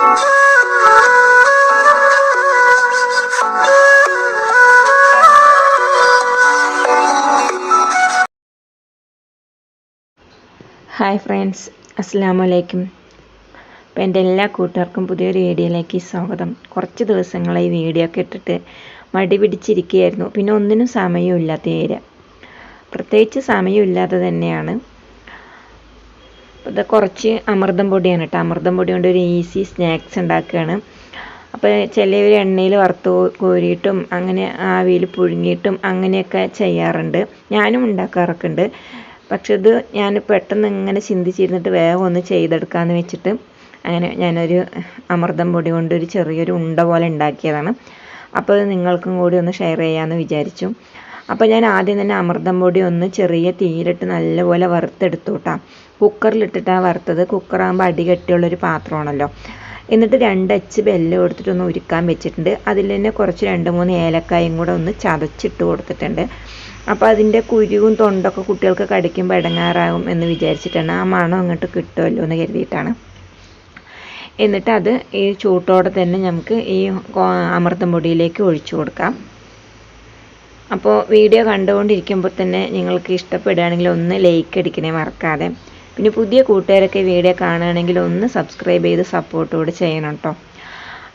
Hi friends അസ്സാം വലൈക്കും അപ്പോൾ എന്റെ എല്ലാ കൂട്ടുകാർക്കും പുതിയൊരു വീഡിയോയിലേക്ക് സ്വാഗതം. കുറച്ച് ദിവസങ്ങളായി വീഡിയോ ഒക്കെ ഇട്ടിട്ട് മടി പിടിച്ചിരിക്കുകയായിരുന്നു. പിന്നെ ഒന്നിനും സമയമില്ലാത്ത ഏരിയ പ്രത്യേകിച്ച് സമയമില്ലാതെ തന്നെയാണ് ഇത് കുറച്ച് അമൃതം പൊടിയാണ് കേട്ടോ അമൃതം പൊടി കൊണ്ട് ഒരു ഈസി സ്നാക്സ് ഉണ്ടാക്കുകയാണ് അപ്പോൾ ചിലവർ എണ്ണയിൽ വറുത്ത് കോരിയിട്ടും അങ്ങനെ ആവിയിൽ പുഴുങ്ങിയിട്ടും അങ്ങനെയൊക്കെ ചെയ്യാറുണ്ട്. ഞാനും ഉണ്ടാക്കാറൊക്കെ ഉണ്ട്. പക്ഷെ ഇത് ഞാൻ പെട്ടെന്ന് ഇങ്ങനെ ചിന്തിച്ചിരുന്നിട്ട് വേഗം ഒന്ന് ചെയ്തെടുക്കാമെന്ന് വെച്ചിട്ട് അങ്ങനെ ഞാനൊരു അമൃതം പൊടി കൊണ്ട് ഒരു ചെറിയൊരു ഉണ്ട പോലെ ഉണ്ടാക്കിയതാണ്. അപ്പോൾ അത് നിങ്ങൾക്കും കൂടി ഒന്ന് ഷെയർ ചെയ്യാമെന്ന് വിചാരിച്ചു. അപ്പോൾ ഞാൻ ആദ്യം തന്നെ അമൃതം പൊടി ഒന്ന് ചെറിയ തീയിലിട്ട് നല്ലപോലെ വറുത്തെടുത്തു കേട്ടോ കുക്കറിലിട്ടിട്ടാണ് വറുത്തത്. കുക്കറാകുമ്പോൾ അടി കെട്ടിയുള്ളൊരു പാത്രമാണല്ലോ. എന്നിട്ട് രണ്ട് അച്ച് ബെല്ലം എടുത്തിട്ട് ഒന്ന് ഉരുക്കാൻ വെച്ചിട്ടുണ്ട്. അതിൽ തന്നെ കുറച്ച് രണ്ട് മൂന്ന് ഏലക്കായും കൂടെ ഒന്ന് ചതച്ചിട്ട് കൊടുത്തിട്ടുണ്ട്. അപ്പോൾ അതിന്റെ കുരുവും തൊണ്ടൊക്കെ കുട്ടികൾക്ക് കടിക്കുമ്പോൾ ഇടങ്ങാറാകും എന്ന് വിചാരിച്ചിട്ടാണ് ആ മണം അങ്ങോട്ട് കിട്ടുമല്ലോ എന്ന് കരുതിയിട്ടാണ്. എന്നിട്ട് അത് ഈ ചൂട്ടോടെ തന്നെ നമുക്ക് ഈ അമൃതം പൊടിയിലേക്ക് ഒഴിച്ചു കൊടുക്കാം. അപ്പോൾ വീഡിയോ കണ്ടുകൊണ്ടിരിക്കുമ്പോൾ തന്നെ നിങ്ങൾക്ക് ഇഷ്ടപ്പെടുകയാണെങ്കിൽ ഒന്ന് ലൈക്ക് അടിക്കണേ മറക്കാതെ. പിന്നെ പുതിയ കൂട്ടുകാരൊക്കെ വീഡിയോ കാണുകയാണെങ്കിൽ ഒന്ന് സബ്സ്ക്രൈബ് ചെയ്ത് സപ്പോർട്ട് കൂടെ ചെയ്യണം കേട്ടോ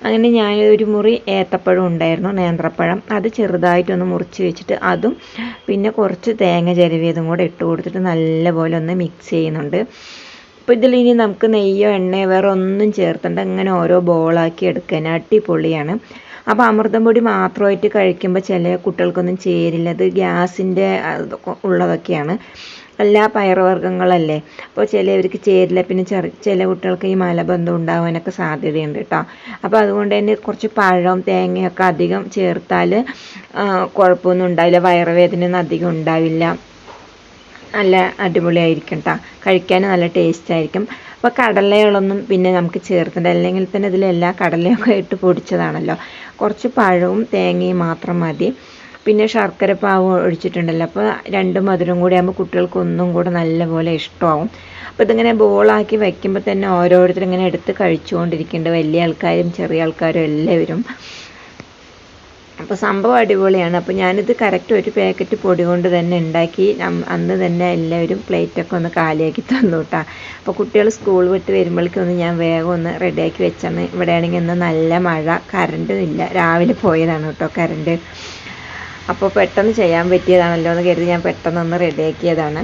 അങ്ങനെ ഞാൻ ഒരു മുറി ഏത്തപ്പഴം ഉണ്ടായിരുന്നു നേന്ത്രപ്പഴം. അത് ചെറുതായിട്ടൊന്ന് മുറിച്ച് വെച്ചിട്ട് അതും പിന്നെ കുറച്ച് തേങ്ങ ചിരവിയതും കൂടെ ഇട്ട് കൊടുത്തിട്ട് നല്ലപോലെ ഒന്ന് മിക്സ് ചെയ്യുന്നുണ്ട്. അപ്പോൾ ഇതിൽ ഇനി നമുക്ക് നെയ്യോ എണ്ണയോ വേറെ ഒന്നും ചേർത്തണ്ട. ഇങ്ങനെ ഓരോ ബോളാക്കി എടുക്കാൻ അടിപൊളിയാണ്. അപ്പോൾ അമൃതം പൊടി മാത്രമായിട്ട് കഴിക്കുമ്പോൾ ചില കുട്ടികൾക്കൊന്നും ചേരില്ല. അത് ഗ്യാസിന്റെ ഉള്ളതൊക്കെയാണ്. എല്ലാ പയറുവർഗങ്ങളല്ലേ? അപ്പോൾ ചിലവർക്ക് ചേരില്ല. പിന്നെ ചെറു ചില കുട്ടികൾക്ക് ഈ മലബന്ധം ഉണ്ടാവാനൊക്കെ സാധ്യതയുണ്ട് കേട്ടോ അപ്പോൾ അതുകൊണ്ട് തന്നെ കുറച്ച് പഴവും തേങ്ങയൊക്കെ അധികം ചേർത്താൽ കുഴപ്പമൊന്നും ഉണ്ടാവില്ല. വയറുവേദനയൊന്നും അധികം ഉണ്ടാവില്ല. നല്ല അടിപൊളിയായിരിക്കും കേട്ടോ കഴിക്കാൻ നല്ല ടേസ്റ്റ് ആയിരിക്കും. അപ്പോൾ കടലകളൊന്നും പിന്നെ നമുക്ക് ചേർത്തിട്ട് അല്ലെങ്കിൽ തന്നെ ഇതിൽ എല്ലാ കടലയൊക്കെ ഇട്ട് പൊടിച്ചതാണല്ലോ. കുറച്ച് പഴവും തേങ്ങയും മാത്രം മതി. പിന്നെ ശർക്കര പാവ് ഒഴിച്ചിട്ടുണ്ടല്ലോ. അപ്പോൾ രണ്ട് മധുരം കൂടി ആകുമ്പോൾ കുട്ടികൾക്ക് ഒന്നും കൂടെ നല്ലപോലെ ഇഷ്ടമാവും. അപ്പോൾ ഇതിങ്ങനെ ബോളാക്കി വയ്ക്കുമ്പോൾ തന്നെ ഓരോരുത്തരും ഇങ്ങനെ എടുത്ത് കഴിച്ചുകൊണ്ടിരിക്കുന്നുണ്ട് വലിയ ആൾക്കാരും ചെറിയ ആൾക്കാരും എല്ലാവരും. അപ്പോൾ സംഭവം അടിപൊളിയാണ്. അപ്പോൾ ഞാനിത് കറക്റ്റ് ഒരു പാക്കറ്റ് പൊടി കൊണ്ട് തന്നെ ഉണ്ടാക്കി. അന്ന് തന്നെ എല്ലാവരും പ്ലേറ്റൊക്കെ ഒന്ന് കാലിയാക്കി തന്നു കേട്ടോ അപ്പോൾ കുട്ടികൾ സ്കൂൾ വിട്ട് വരുമ്പോഴേക്കൊന്ന് ഞാൻ വേഗം ഒന്ന് റെഡിയാക്കി വെച്ചാണ്. ഇവിടെ ആണെങ്കിൽ ഇന്ന് നല്ല മഴ കറണ്ടും ഇല്ല. രാവിലെ പോയതാണ് കേട്ടോ കറണ്ട് അപ്പോൾ പെട്ടെന്ന് ചെയ്യാൻ പറ്റിയതാണല്ലോ എന്ന് കരുതി ഞാൻ പെട്ടെന്ന് ഒന്ന് റെഡിയാക്കിയതാണ്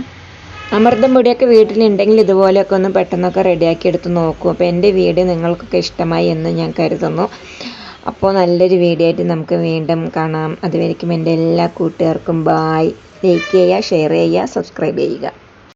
അമൃതം പൊടിയൊക്കെ വീട്ടിലുണ്ടെങ്കിൽ ഇതുപോലെയൊക്കെ ഒന്ന് പെട്ടെന്നൊക്കെ റെഡിയാക്കി എടുത്ത് നോക്കും. അപ്പോൾ എന്റെ വീഡിയോ നിങ്ങൾക്കൊക്കെ ഇഷ്ടമായി എന്ന് ഞാൻ കരുതുന്നു. അപ്പോൾ നല്ലൊരു വീഡിയോ ആയിട്ട് നമുക്ക് വീണ്ടും കാണാം. അതുവരയ്ക്കും എന്റെ എല്ലാ കൂട്ടുകാർക്കും ബായ് ലൈക്ക് ചെയ്യുക ഷെയർ ചെയ്യുക സബ്സ്ക്രൈബ് ചെയ്യുക.